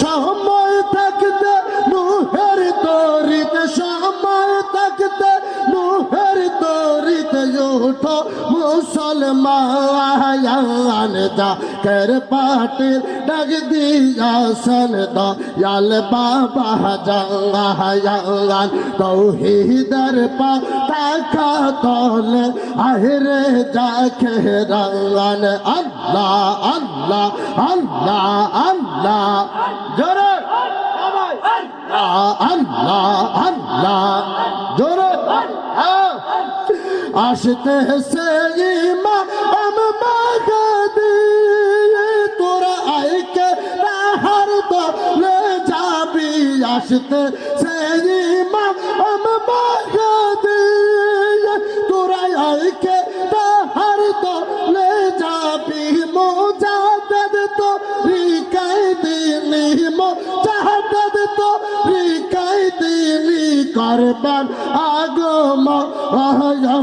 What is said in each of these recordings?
সময় থাকতে মুহের তরিতে সময় থাকতে মুহের তরিতে উঠো। মুসলমান যা কর পাটির ডাক দিয়াসন দয়াল বাবা জাঙ্গায়ান তৌহিদার পা তাকা তলে আহিরে যা খেরান আল্লাহ আল্লাহ আল্লাহ আল্লাহ জোরে আল্লাহ আল্লাহ জোরে আসতে সে আসতে সে ইমা আম মাগাদি তোরা আইকে তাহার দলে যাবি। মোজাদদ তো রিকাই দিনি মোজাদদ তো রিকাই দিনি করবান আগম আহয়ান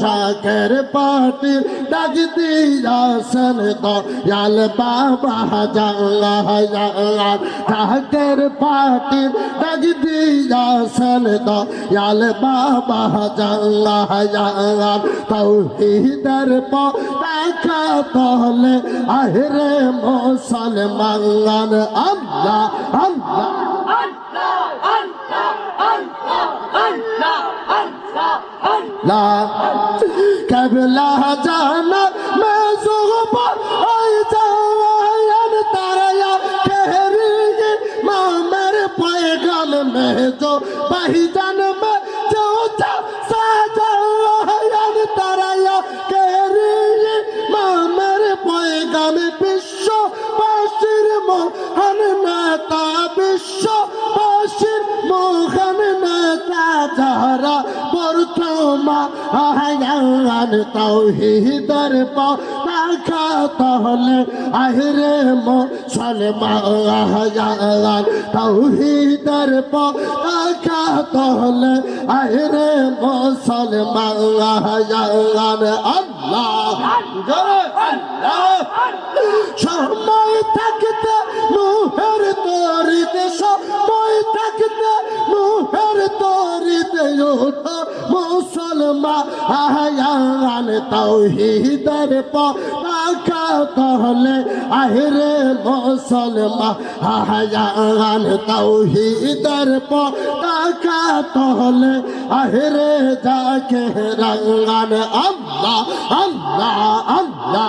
চাকের পাটি ডাক দিয়াসন তো। ইয়াল বাবা জাঙ্গায়ান চাকের পাটি ডাক দিয়াসন তো। ইয়াল বাবা জাঙ্গায়ান তৌহিদার পা দেখা তহলে আহিরে মুসলমান আল্লাহ আল্লাহ। লা কেবলা জানা মে সুগব আই জাওয়ান তারায়া কেহরি গে মামের পয়গাম মে তো বাহিজান মে জওতা সাজাওয়ান তারায়া কেহরি গে মামের পয়গাম বিশ্ব বাসির মোহন নেতা প্রথমা আহায়ান তৌহিদার পা রাখা তাহলে আহিরে মুসলমান আহায়ান তৌহিদার পা রাখা তাহলে আহিরে মুসলমান আহায়ান আল্লাহ আল্লাহ। তৌহিদার পাখা তাহলে আহিরে মুসলমান, আহায়ান তৌহিদার পাখা তাহলে আহিরে যাকে রঙ্গান আল্লাহ আল্লাহ আল্লাহ।